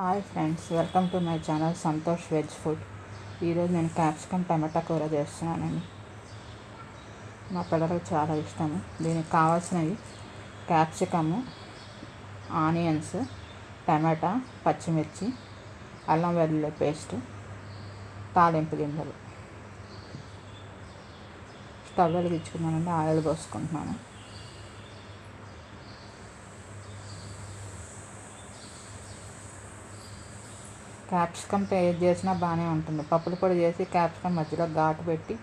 Hi friends welcome to my channel Santosh veg food. ఈరోజు నేను capsicum టమాటా కూర చేస్తున్నానండి. మా పిల్లలకు చాలా ఇష్టము. దీనికి కావాల్సినవి క్యాప్సికము ఆనియన్స్ టమాటా పచ్చిమిర్చి అల్లం వెల్లుల్లి పేస్ట్ తాలింపు గింజలు. స్టవ్ వెలిగించుకున్నానండి ఆయిల్ పోసుకుంటున్నాను. క్యాప్సికమ్ పేస్ట్ చేసినా బాగానే ఉంటుంది. పప్పుల పొడి చేసి క్యాప్సికమ్ మధ్యలో ఘాటు పెట్టి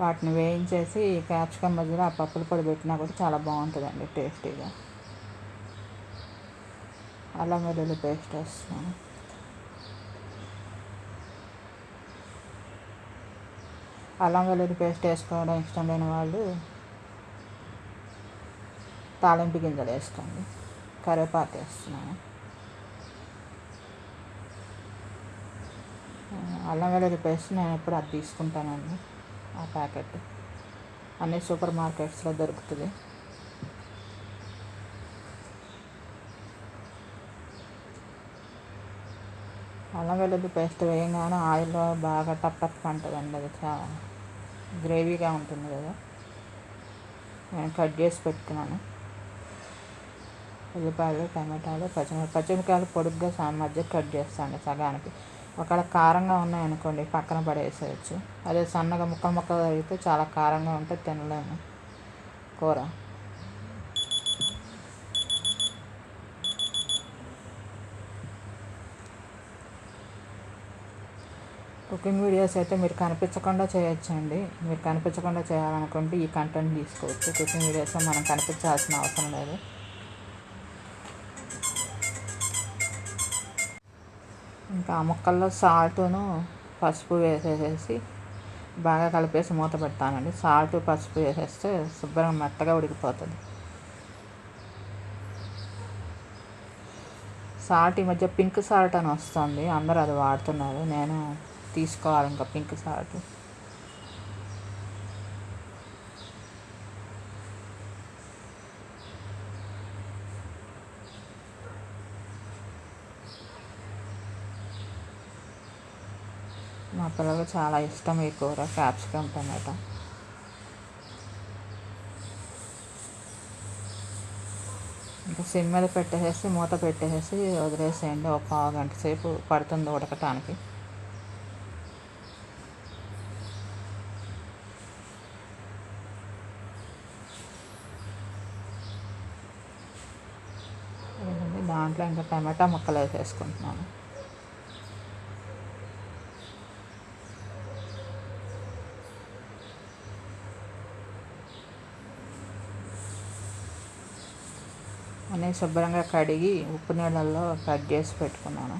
వాటిని వేయించేసి క్యాప్సికమ్ మధ్యలో ఆ పప్పుల పొడి పెట్టినా కూడా చాలా బాగుంటుందండి టేస్టీగా. అల్లం వెల్లుల్లి పేస్ట్ వేస్తున్నాను. అల్లం వెల్లుల్లి పేస్ట్ వేసుకోవడం ఇష్టం లేని వాళ్ళు తాలింపు గింజలు వేసుకోండి. కరివేపాకు వేస్తున్నాను. అల్లం వెల్లుల్లి పేస్ట్ నేను ఎప్పుడు అది తీసుకుంటానండి ఆ ప్యాకెట్. అన్ని సూపర్ మార్కెట్స్లో దొరుకుతుంది. అల్లం వెల్లుల్లి పేస్ట్ వేయగానే ఆయిల్లో బాగా టప్ టప్ అంటుందండి అది చాలా గ్రేవీగా ఉంటుంది కదా. నేను కట్ చేసి పెట్టుకున్నాను. ఉల్లిపాయలు టమాటాలు పచ్చిమిరపకాయలు పచ్చిమిరపకాయలు పొడుగ్గా మధ్య కట్ చేస్తాను సగానికి. ఒకవేళ కారంగా ఉన్నాయనుకోండి పక్కన పడేసేయచ్చు. అదే సన్నగా ముక్కలు ముక్కలు అయితే చాలా కారంగా ఉంటే తినలేము. కూర. కుకింగ్ వీడియోస్ అయితే మీరు కనిపించకుండా చేయొచ్చండి. మీరు కనిపించకుండా చేయాలనుకుంటే ఈ కంటెంట్ తీసుకోవచ్చు. కుకింగ్ వీడియోస్ మనం కనిపించాల్సిన అవసరం లేదు. ఇంకా ఆ ముక్కల్లో సాల్ట్ను పసుపు వేసేసేసి బాగా కలిపేసి మూత పెడతానండి. సాల్ట్ పసుపు వేసేస్తే శుభ్రంగా మెత్తగా ఉడికిపోతుంది. సాల్ట్ ఈ మధ్య పింక్ సాల్ట్ అని వస్తుంది. అందరూ అది వాడుతున్నారు. నేను తీసుకోవాలి ఇంకా పింక్ సాల్ట్. మా పిల్లలకు చాలా ఇష్టం ఈ కూర క్యాప్సికమ్ టమాటా. ఇంకా సిమ్ మీద పెట్టేసేసి మూత పెట్టేసేసి వదిలేసేయండి. ఒక పావు గంట సేపు పడుతుంది ఉడకటానికి. దాంట్లో ఇంకా టమాటా ముక్కలు వేసేసుకుంటున్నాను అన్నీ శుభ్రంగా కడిగి ఉప్పు నీళ్ళల్లో కట్ చేసి పెట్టుకున్నాను.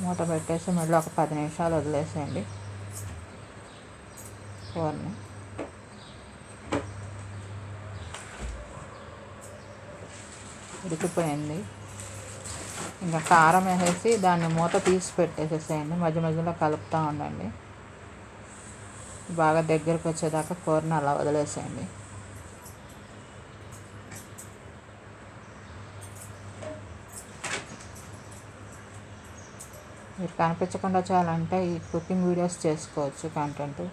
మూత పెట్టేసి మళ్ళీ ఒక పది నిమిషాలు వదిలేసేయండి. కూరని. ఉడికిపోయింది. ఇంకా కారం వేసేసి దాన్ని మూత తీసి పెట్టేసేసేయండి. మధ్య మధ్యలో కలుపుతూ ఉండండి. బాగా దగ్గరకు వచ్చేదాకా కూరని అలా వదిలేసేయండి. మీరు కనిపించకుండా చేయాలంటే ఈ కుకింగ్ వీడియోస్ చేసుకోవచ్చు కంటెంట్.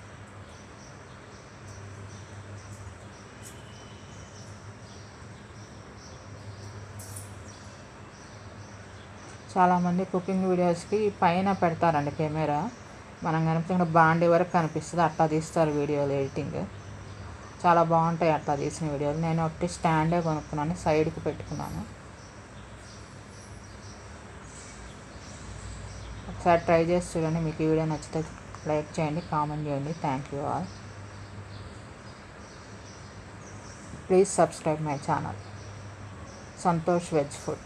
చాలామంది కుకింగ్ వీడియోస్కి పైన పెడతారండి కెమెరా. మనం కనిపించిన బాండి వరకు కనిపిస్తుంది. అట్లా తీస్తారు వీడియోలు ఎడిటింగ్. చాలా బాగుంటాయి అట్లా తీసిన వీడియోలు. నేను ఒకటి స్టాండే కొనుక్కున్నాను సైడ్కి పెట్టుకున్నాను. ఒకసారి ట్రై చేసి చూడండి. మీకు ఈ వీడియో నచ్చితే లైక్ చేయండి కామెంట్ చేయండి. Thank you all. Please subscribe my channel. Santosh veg food.